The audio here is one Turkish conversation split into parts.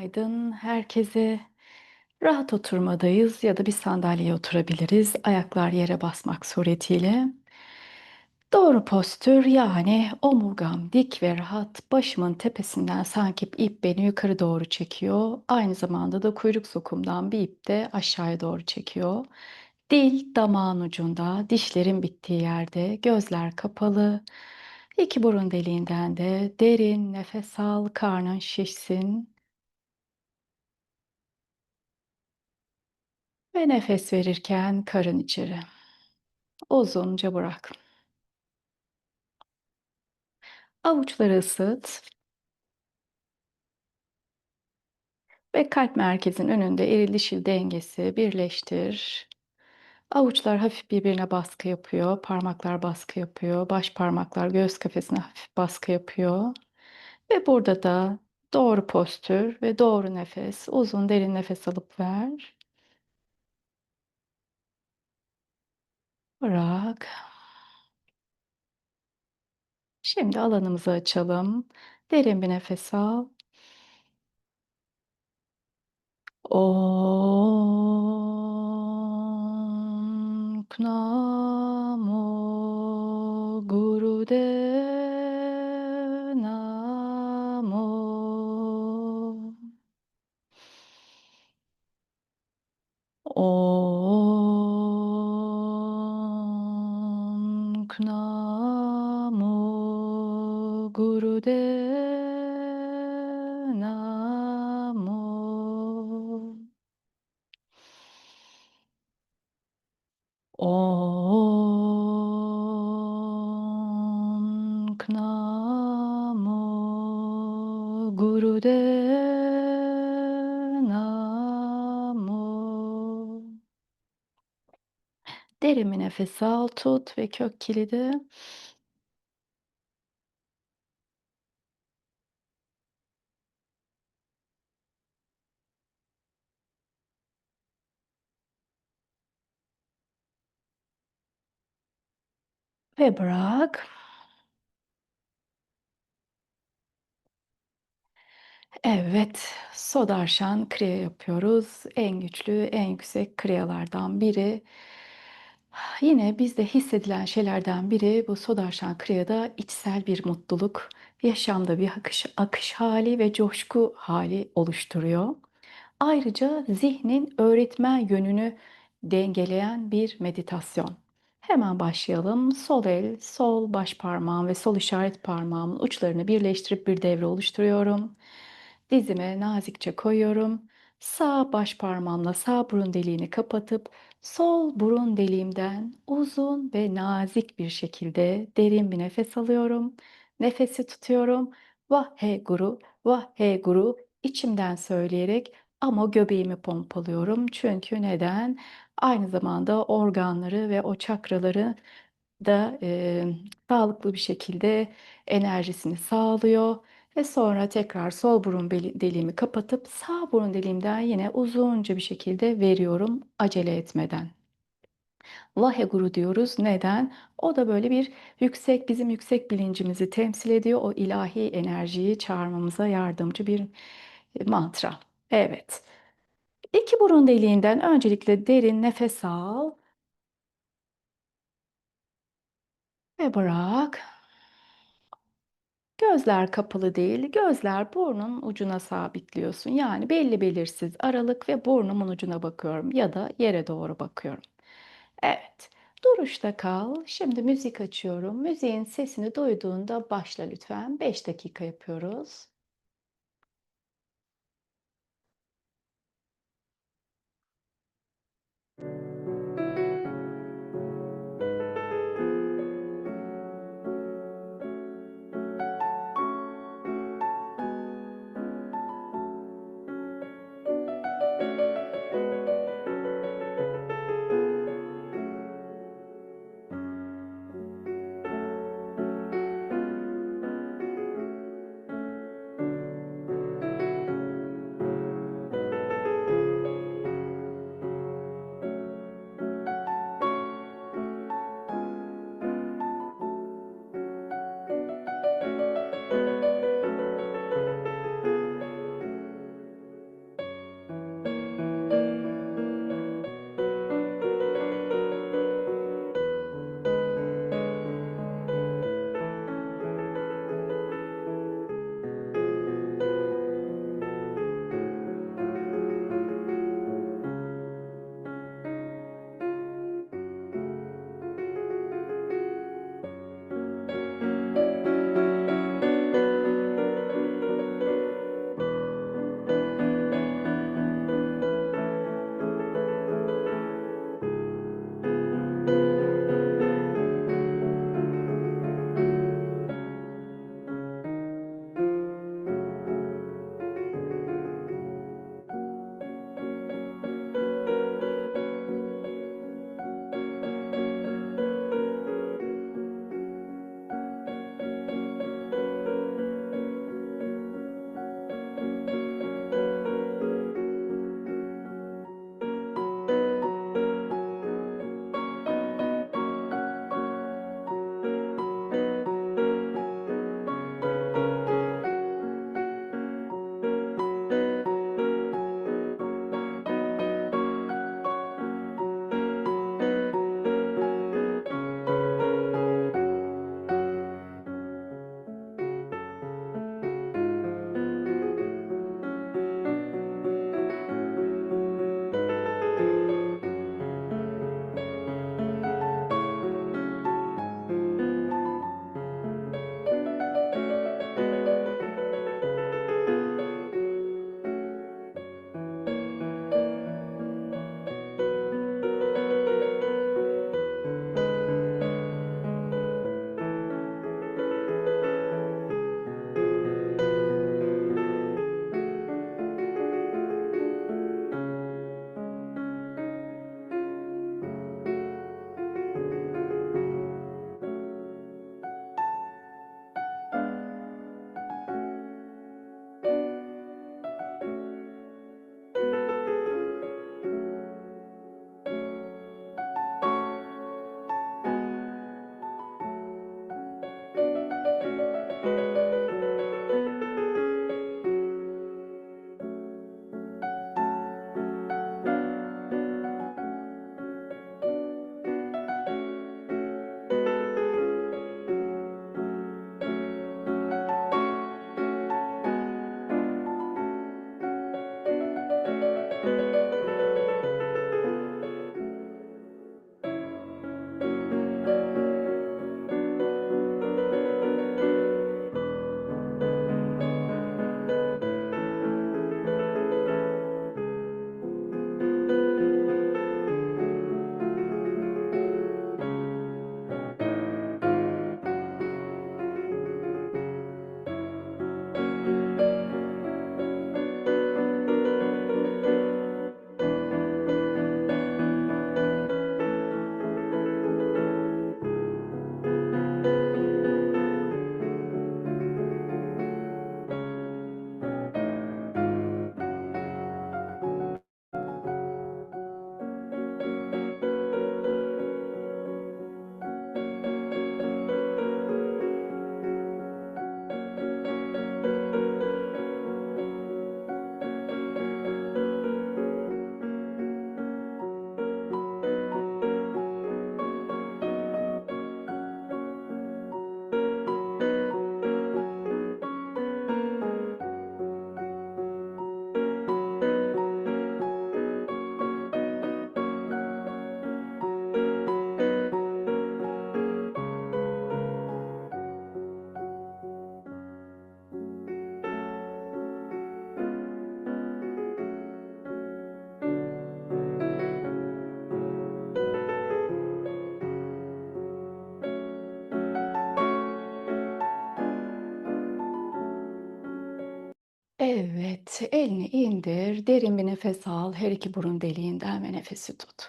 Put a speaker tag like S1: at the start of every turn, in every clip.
S1: Günaydın herkese. Rahat oturmadayız ya da bir sandalyeye oturabiliriz. Ayaklar yere basmak suretiyle. Doğru postür yani omurgam dik ve rahat. Başımın tepesinden sanki ip beni yukarı doğru çekiyor. Aynı zamanda da kuyruk sokumdan bir ip de aşağıya doğru çekiyor. Dil damağın ucunda, dişlerin bittiği yerde, gözler kapalı. İki burun deliğinden de derin nefes al, karnın şişsin. Ve nefes verirken karın içeri. Uzunca bırak. Avuçları ısıt ve kalp merkezin önünde eril dişil dengesi birleştir. Avuçlar hafif birbirine baskı yapıyor, parmaklar baskı yapıyor, baş parmaklar göğüs kafesine hafif baskı yapıyor. Ve burada da doğru postür ve doğru nefes, uzun derin nefes alıp ver. Bırak. Şimdi alanımızı açalım. Derin bir nefes al. Om Namo Gurudev Namo Om Om Namo Gurudev Namo Derin bir nefes al, tut ve kök kilidi. Ve bırak. Evet, Sodarşan kriya yapıyoruz. En güçlü, en yüksek kriyalardan biri. Yine bizde hissedilen şeylerden biri bu Sodarşan kriyada içsel bir mutluluk, yaşamda bir akış, akış hali ve coşku hali oluşturuyor. Ayrıca zihnin öğretmen yönünü dengeleyen bir meditasyon. Hemen başlayalım. Sol el, sol baş parmağım ve sol işaret parmağımın uçlarını birleştirip bir devre oluşturuyorum. Dizime nazikçe koyuyorum. Sağ baş parmağımla sağ burun deliğini kapatıp sol burun deliğimden uzun ve nazik bir şekilde derin bir nefes alıyorum. Nefesi tutuyorum. Vah he guru, vah he guru içimden söyleyerek ama göbeğimi pompalıyorum. Çünkü neden? Aynı zamanda organları ve o çakraları da e, sağlıklı bir şekilde enerjisini sağlıyor. Ve sonra tekrar sol burun deliğimi kapatıp sağ burun deliğimden yine uzunca bir şekilde veriyorum acele etmeden. Vaheguru diyoruz. Neden? O da böyle bir yüksek, bizim yüksek bilincimizi temsil ediyor. O ilahi enerjiyi çağırmamıza yardımcı bir mantra. Evet. İki burun deliğinden öncelikle derin nefes al. Ve bırak. Gözler kapalı değil, gözler burnun ucuna sabitliyorsun. Yani belli belirsiz aralık ve burnumun ucuna bakıyorum ya da yere doğru bakıyorum. Evet, duruşta kal. Şimdi müzik açıyorum. Müziğin sesini duyduğunda başla lütfen. 5 dakika yapıyoruz. Evet, elini indir, derin bir nefes al, her iki burun deliğinden ve nefesi tut.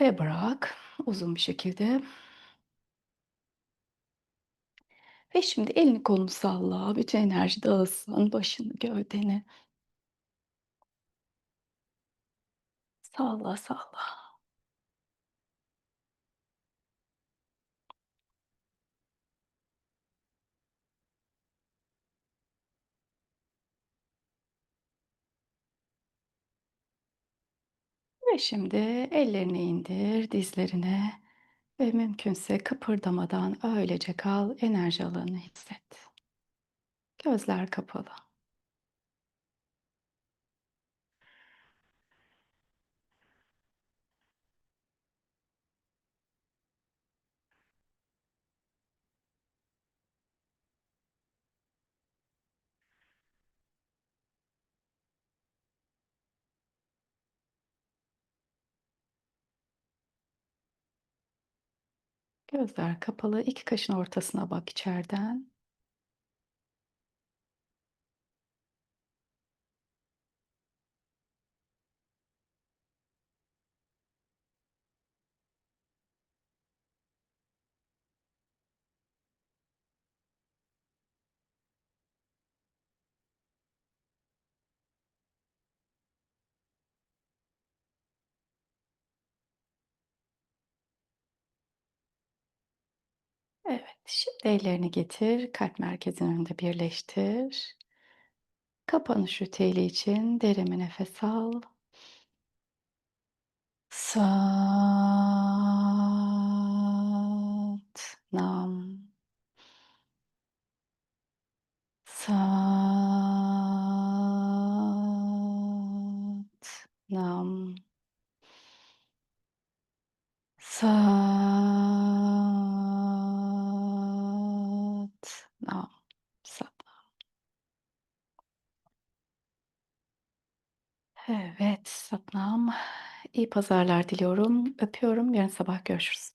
S1: Ve bırak uzun bir şekilde. Ve şimdi elini kolunu salla, bütün enerji dağılsın, başını, gövdeni. Salla, salla. Ve şimdi ellerini indir dizlerine ve mümkünse kıpırdamadan öylece kal, enerji alanını hisset. Gözler kapalı. Gözler kapalı, iki kaşın ortasına bak içeriden. Evet, şimdi ellerini getir, kalp merkezinin önünde birleştir. Kapanış ritüeli için derin bir nefes al. Sat nam. Sat nam. Sat nam. Sat nam. Evet, Satnam. İyi pazarlar diliyorum. Öpüyorum. Yarın sabah görüşürüz.